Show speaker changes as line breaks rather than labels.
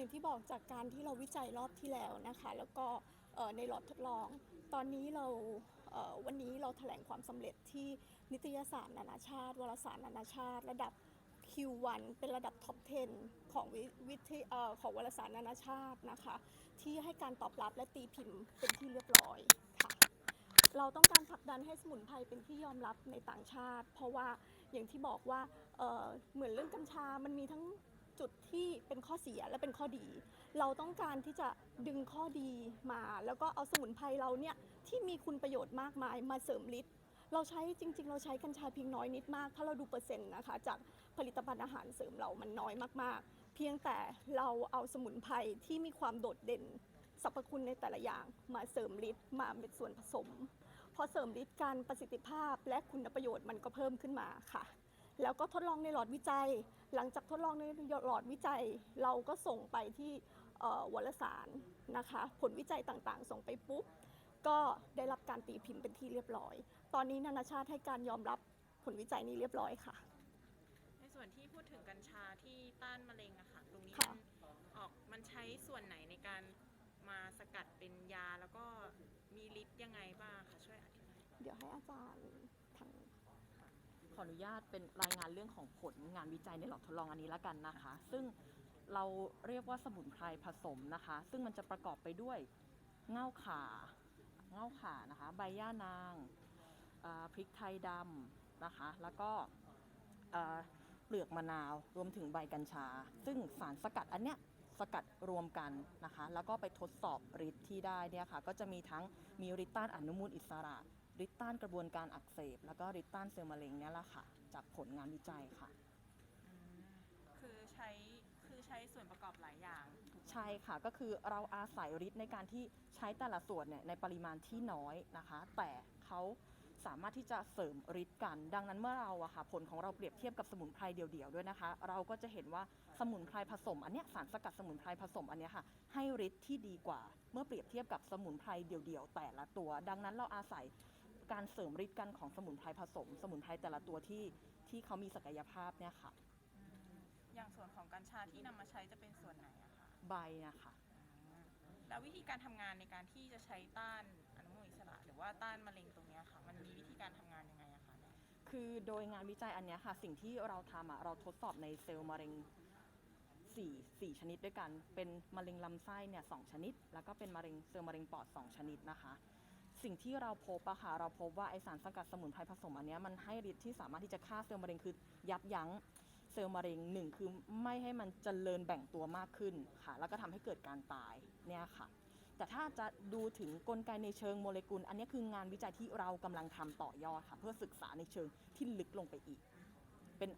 อย่างที่บอกจากการที่เราวิจัยรอบที่แล้วนะคะ แล้วก็ในหลอดทดลอง ตอนนี้เราเวันนี้เราแถลงความสำเร็จที่นิตยสารนานาชาติ วารสารนานาชาติ ระดับ Q1 เป็นระดับท็อป 10 ของวิทยเอ่อของวารสารนานาชาตินะคะ ที่ให้การตอบรับและตีพิมพ์เป็นที่เรียบร้อยค่ะเราต้องการผลักดันให้สมุนไพรเป็นที่ยอมรับในต่างชาติ เพราะว่าอย่างที่บอกว่าเเหมือนเรื่องกัญชา มันมีทั้ง จุดที่เป็นข้อเสียและเป็นข้อดี เราต้องการที่จะดึงข้อดีมา แล้วก็เอาสมุนไพรเราเนี่ยที่มีคุณประโยชน์มากมายมาเสริมฤทธิ์เราใช้จริง ๆ เราใช้กัญชาเพียงน้อยนิดมาก ถ้าเราดูเปอร์เซ็นต์นะคะจากผลิตภัณฑ์อาหารเสริมเรามันน้อยมากๆ เพียงแต่เราเอาสมุนไพรที่มีความโดดเด่นสรรพคุณในแต่ละอย่างมาเสริมฤทธิ์มาเป็นส่วนผสม พอเสริมฤทธิ์การประสิทธิภาพและคุณประโยชน์มันก็เพิ่มขึ้นมาค่ะ แล้วก็ทดลองในหลอดวิจัย หลังจากทดลองในหลอดวิจัย เราก็ส่งไปที่เอ่อวารสารนะคะ ผลวิจัยต่างๆ ส่งไปปุ๊บ ก็ได้รับการตีพิมพ์เป็นที่เรียบร้อย ตอนนี้นานาชาติให้การยอมรับผลวิจัยนี้เรียบร้อยค่ะ
ในส่วนที่พูดถึงกัญชาที่ต้านมะเร็งอะค่ะตรงนี้
ค่ะ
มันออกมันใช้ส่วนไหนในการมาสกัดเป็นยาแล้วก็มีฤทธิ์ยังไงบ้างคะช่วยอธิบาย
เดี๋ยวให้อาจารย์ทาง
ข ออนุญาตเป็นรายงานเรื่องของผลงานวิจัยในหลอดทดลองอันนี้ละกันนะคะ ซึ่งเราเรียกว่าสมุนไพรผสมนะคะ ซึ่งมันจะประกอบไปด้วยเง่าข่าเง่าข่านะคะ ใบย่านางพริกไทยดำนะคะ แล้วก็เปลือกมะนาวรวมถึงใบกัญชา ซึ่งสารสกัดอันเนี้ยสกัดรวมกันนะคะ แล้วก็ไปทดสอบฤทธิ์ที่ได้เนี่ยค่ะ ก็จะมีทั้งมีฤทธิ์ต้านอนุมูลอิสระ ฤทธิ์ต้านกระบวนการอักเสบ แล้วก็ฤทธิ์ต้านเซลล์มะเร็งเนี่ยแหละค่ะ จากผลงานวิจัยค่ะ
อืมคือใช้คือใช้ส่วนประกอบหลายอย่าง
ใช่ค่ะก็คือเราอาศัยฤทธิ์ในการที่ใช้แต่ละส่วนเนี่ยในปริมาณที่น้อยนะคะ แต่เขาสามารถที่จะเสริมฤทธิ์กัน ดังนั้นเมื่อเราอะค่ะผลของเราเปรียบเทียบกับสมุนไพรเดี่ยวๆด้วยนะคะ เราก็จะเห็นว่าสมุนไพรผสม อันเนี้ยสารสกัดสมุนไพรผสมอันเนี้ยค่ะให้ฤทธิ์ที่ดีกว่า เมื่อเปรียบเทียบกับสมุนไพรเดี่ยวๆแต่ละตัว ดังนั้นเราอาศัย การเสริมฤทธิ์กันของสมุนไพรผสม สมุนไพรแต่ละตัวที่ที่เขามีศักยภาพเนี่ยค่ะ
อืมอย่างส่วนของกัญชาที่นำมาใช้จะเป็นส่วนไหนอะคะ
ใบนะคะ
อืมแล้ววิธีการทำงานในการที่จะใช้ต้านอนุมูลอิสระ หรือว่าต้านมะเร็งตรงเนี้ยค่ะ มันมีวิธีการทำงานยังไงอะคะ
คือโดยงานวิจัยอันเนี้ยค่ะ สิ่งที่เราทำอะเราทดสอบในเซลล์มะเร็ง4 4ชนิดด้วยกัน เป็นมะเร็งลำไส้เนี่ยสองชนิด แล้วก็เป็นมะเร็งเซลล์มะเร็งปอด2ชนิดนะคะ สิ่งที่เราพบอะค่ะเราพบว่าไอสารสกัดสมุนไพรผสมอันนี้มันให้ฤทธิ์ที่สามารถที่จะฆ่าเซลล์มะเร็งคือยับยั้งเซลล์มะเร็งหนึ่งคือไม่ให้มันเจริญแบ่งตัวมากขึ้นค่ะ แล้วก็ทำให้เกิดการตายเนี่ยค่ะ แต่ถ้าจะดูถึงกลไกในเชิงโมเลกุล อันนี้คืองานวิจัยที่เรากำลังทำต่อยอดค่ะ เพื่อศึกษาในเชิงที่ลึกลงไปอีก เป็น